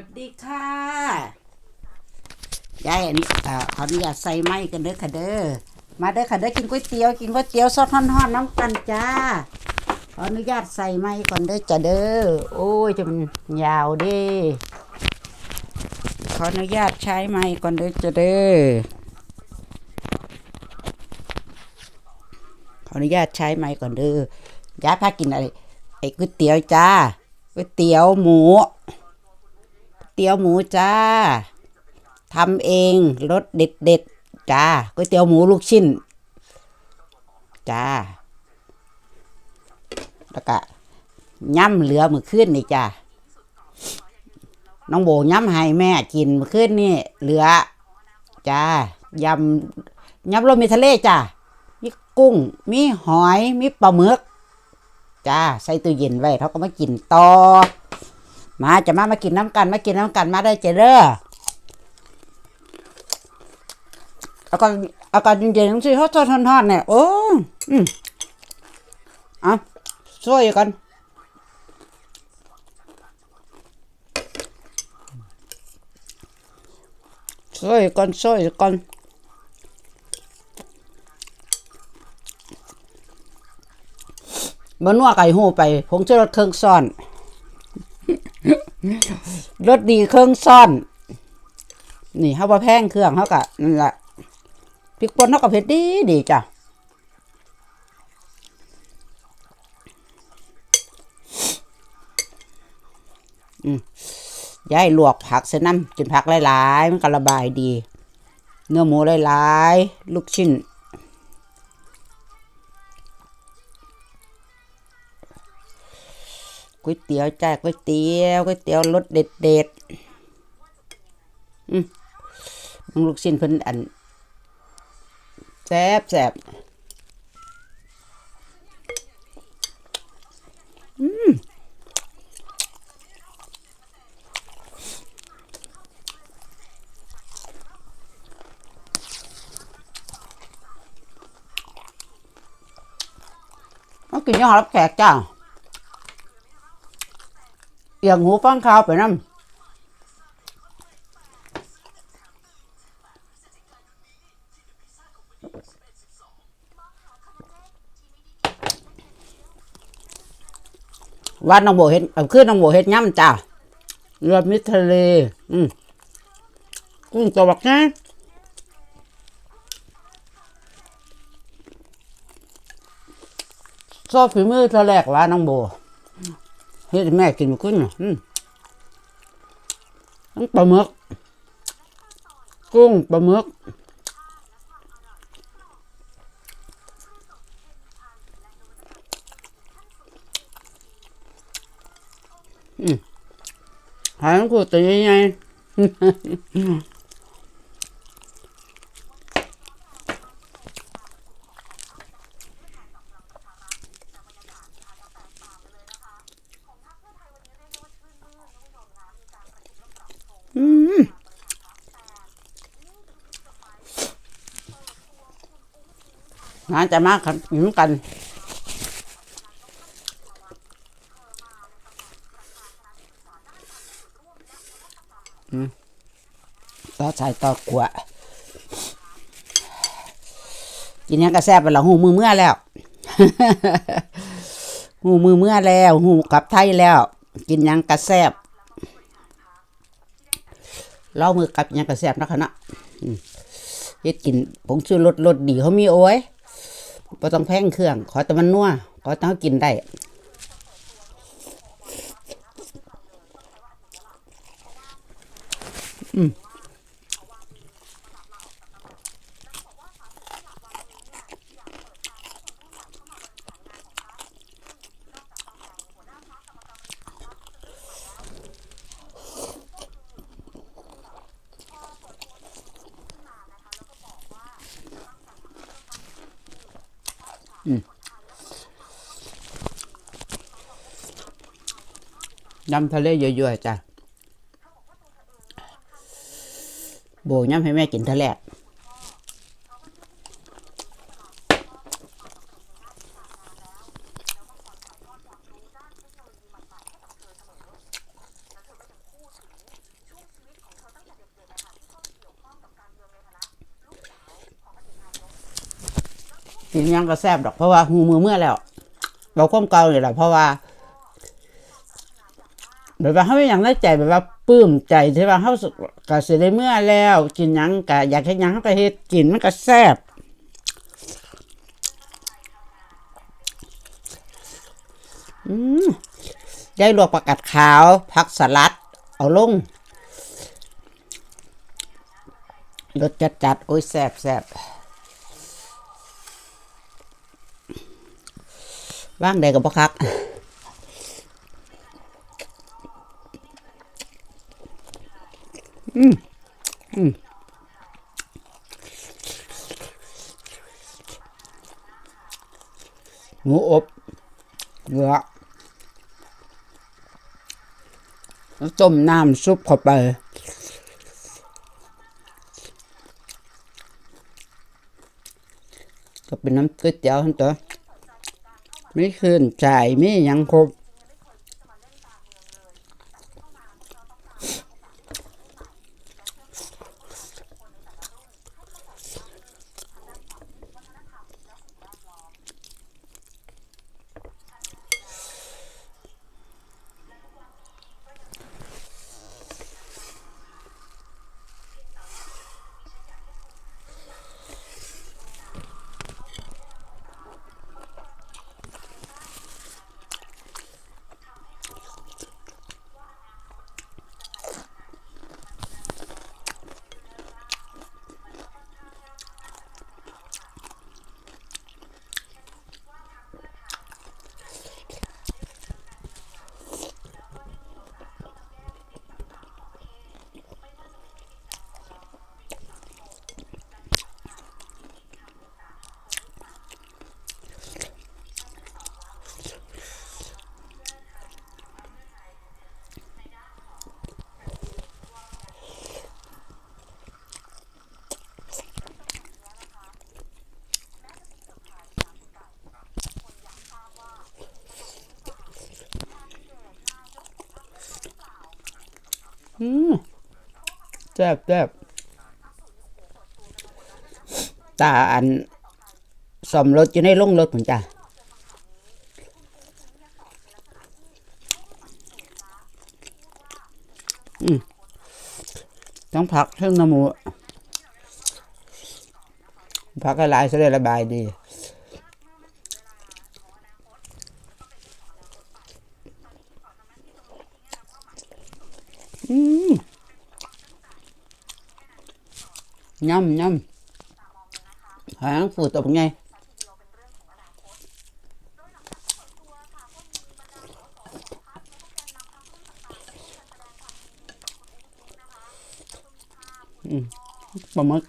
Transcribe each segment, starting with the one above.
วัสดีค่ะยายอันนี้อ่าขออนุญาตใส่ไม้กันเด้อค่ะเด้อมาเด้อค่ะเด้อกินก๋วยเตี๋ยวกินก๋วยเตี๋ยวซอสทอดๆน้ำกันจ้าขออนุญาตใส่ไม้ก่อนเด้อจ้าเด้อโอ้ยจะมันยาวเด้ขออนุญาตใช้ไม้ก่อนเด้อจ้าเด้อขออนุญาตใช้ไม้ก่อนเด้อยายพากินอะไรไอ้ก๋วยเตี๋ยวจ้าก๋วยเตี๋ยวหมู เตี๋ยวหมูจ้าทำเองรสเด็ดเด็ดๆจ้าก๋วยเตี๋ยวหมูลูกชิ้น จ้า แล้วก็ย่ำเหลือมือขึ้นนี่จ้าน้องโบย่ำให้แม่กินมือขึ้นนี่ เหลือ จ้ายำยำรวมมีทะเลจ้ามีกุ้ง มีหอย มีปลาหมึก จ้า ใส่ตู้เย็นไว้เขาก็มากินต่อ มาจะมามากินน้ำกันมากินน้ำกันมาได้เจเด้ออาก่อนเอาก่อนเย็นๆสิเขาทอดทอดๆเนี่ยโอ้อืมอาช่วยกันช่วยกันช่วยกันบนนัวไก่หูไปผงชูรสเครื่องซ่อน รสดีเครื่องซ่อน นี่เฮาบ่าแพงเครื่องเฮาก็นั่นแหละพริกป่นเฮาก็เผ็ดดีดีจ้ะอืมยายลวกผักใส่น้ำกินผักหลายๆ มันก็ระบายดี เนื้อหมูหลายๆ ลูกชิ้น ก๋วยเตี๋ยวจ้าก๋วยเตี๋ยวก๋วยเตี๋ยวรสเด็ดเด็ดอืมมึงลูกชิ้นเพิ่นอันแซ่บแซ่บอืมกินยังรับแขกจ้า เอียงหูฟังข่าวไปน้ำวันน้องโบเห็ดเอาขึ้นน้องโบเห็ดย่ำจ้าเรือมิตรทะเล อืมกุ้งตัวบักนะซอสฝีมือเธอแรกว่าน้องโบ เฮ็ดให้แม่กินมาขึ้นน่ะอืมทั้งปลาหมึกกุ้งปลาหมึกอืมหายมันกูตัวใหญ่ๆ อืม งาจะมากครับอยู่กันอืมต่อใส่ต่อกลัวกินยังกระแซบไปแล้วหูมือเมื่อแล้วหูมือเมื่อแล้วหูกลับไทยแล้ว กินยังกระแซบเล่ามือกับยังกระแสบนะคณะอืมเฮ็ดกินผงชูรสรสดีเขามีโอ้ย บ่ต้องแพงเครื่อง ขอแต่มันนัวขอแต่เฮากินได้อืม น้ำทะเลเยอะๆจ้ะโบกน้ำให้แม่กินทะเลกินยังก็แซ่บดอกเพราะว่าหูมือเมื่อแล้วเราก้มเกาเนี่ยแหละเพราะว่า แบบว่าเขาไม่อย่างในใจแบบว่าปลื้มใจที่ว่าเขาสึกก็สิได้เมื่อแล้ว กินยังก็อยากเฮ็ดยังเขาก็เฮ็ดกินมันก็แซ่บอได้ลวกประกาศขาวผักสลัด เอาลงรสจัดจัดโอ้ยแซ่บแซ่บว่างใดกับพ่คัก อืมอืมหมูอบเนื้อแล้วต้มน้ำซุปเข้าไป ก็เป็นน้ำก๋วยเตี๋ยวทั้งตัวไม่คืนจ่ายไม่ยังครบ อืมแซ่บแซ่บตาอันสมรถอยู่ในโรงรถผมจ้ะอืมต้องผักเท่งน้ำหมูผักให้หลายจะได้ระบายดี น้ำน้ำหางฝูดตกไงปลาหมึก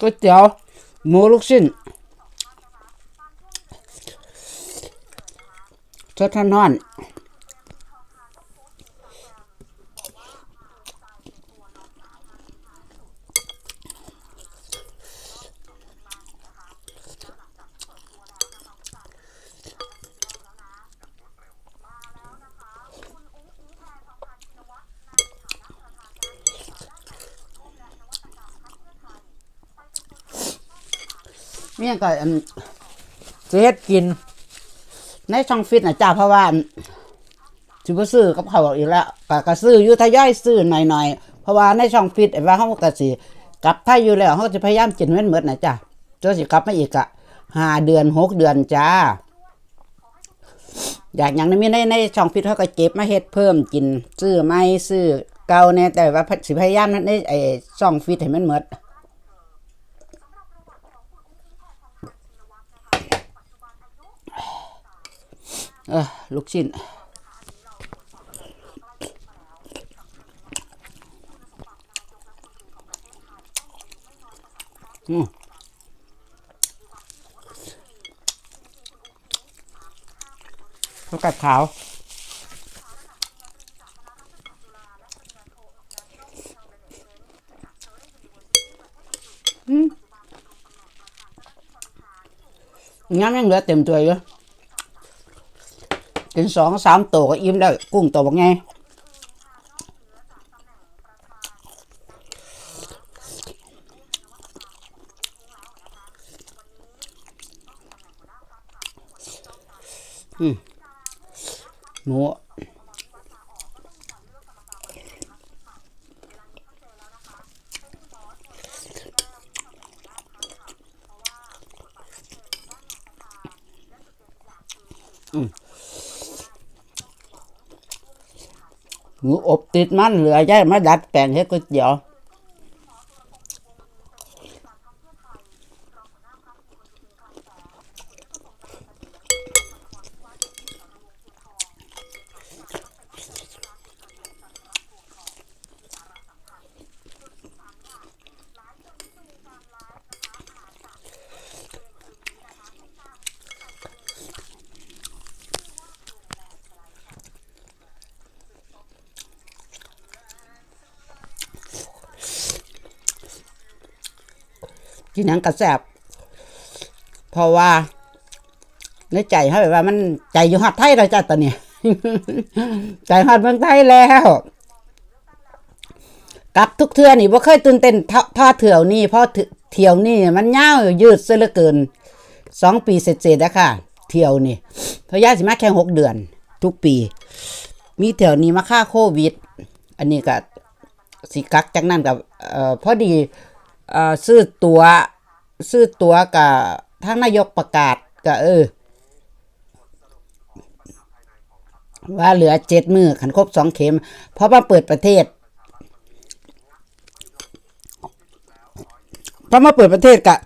ก๋วยเตี๋ยวหมูลูกชิ้นสดร้อนๆเนี่ ยก็อันเจ็ดกิน ในช่องฟิตนะจ้าเพราะว่าสิบซื้อกับเขาวอีกแล้วก็กระซื้ออยู่ทยอยซื้อหน่อยๆเพราะว่าในช่องฟิตไอ้ว่าเขาก็สิกลับไทยอยู่แล้วเขาจะพยายามกินเว้นหมดนะจ้าจนสิกลับมาอีกอะห้าเดือนหกเดือนจ้า อยากอย่างนั้นมีในในช่องฟิตเขาก็เก็บมาเฮ็ดเพิ่มกิน ซื้อไม่ซื้อเก่าแน่แต่ว่าสิพยายามนั้นในไอ้ช่องฟิตให้มันหมด เออลูกชิ้นอืมข้าวกัดขาวอืมงั้นยังเหลือเต็มตัวอยู่ กินสองสามตัวก็อิ่มแล้ว กุ้งตัวบักไงอืมหนู หมูอบติดมันเหลือย้ายมาดัดแปลงเฮ็ดก๋วยเตี๋ยว กินหยังกระแสบเพราะว่าในใจเขาแบบว่ามันใจอยู่ฮอดไทยแล้วจ้ะตอนนี้ ใจฮอดเมืองไทยแล้วกลับทุกเทื่อนี่บ่เคยตื่นเต้นท่าเท่าเที่ยวนี่เพราะเที่ยวนี่มันยาวยืดซะเหลือเกินสองปีเสร็จๆแล้วค่ะ เที่ยวนี่พยาสิมาแค่หกเดือน ทุกปี มีเที่ยวนี้มาค่าโควิด อันนี้ก็สิกักจากนั้นกับเอ่อพอดี อ่อซื้อตัวซื้อตัวกับทางนายกประกาศก็เออ ว่าเหลือเจ็ดมือขันครบสองเข็ม เพราะว่าเปิดประเทศเพราะมาเปิดประเทศกะ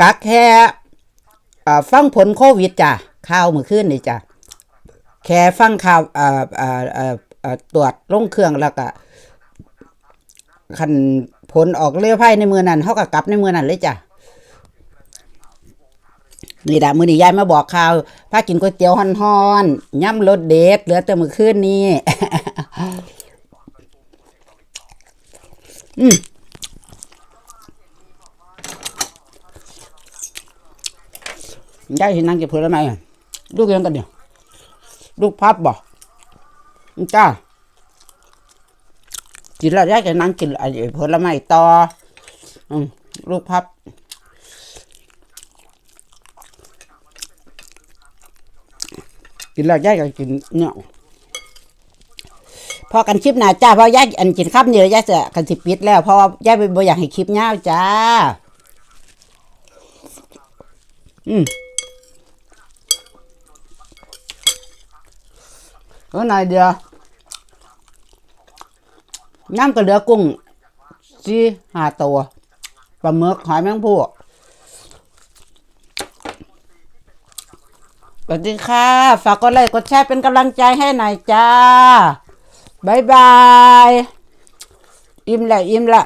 กักแค่ฟังผลโควิดจ้ะข่าวเมื่อคืนนี่จ้ะแค่ฟังข่าวตรวจลงเครื่องแล้วก็คัน ผลออกเลี้ยวไพ่ในมือนั้นเขาก็กลับในมือนั้นเลยจ้ะนี่ดะมือนี้ยายมาบอกข่าวพากินก๋วยเตี๋ยวฮ้อนๆย่ำรสเด็ดเหลือแต่มือคืนนี้อืมยายสินั่งเก็บผลไม้อะลูกยังกันเนี่ยลูกพับบ่จ้า กินแล้วยายจะนั่งกินไอ้ผลไม้ต่ออืมลูกพับกินแล้วยายก็กินเนี่ยพอกันคลิปหน้าจ้าเพราะยายอันกินข้าวเดียวยายจะกันสิปิดแล้วเพราะว่ายายบ่อยากให้คลิปยาจ้า อืมก็หน่อยเดียว น้ำก็เหลือกุ้งซี่ห้าตัวปลาหมึกหอยแมงผู้สวัสดีค่ะ ฝากกดไลค์กดแชร์เป็นกำลังใจให้หน่อยจ้าบายบาย อิ่มละอิ่มละ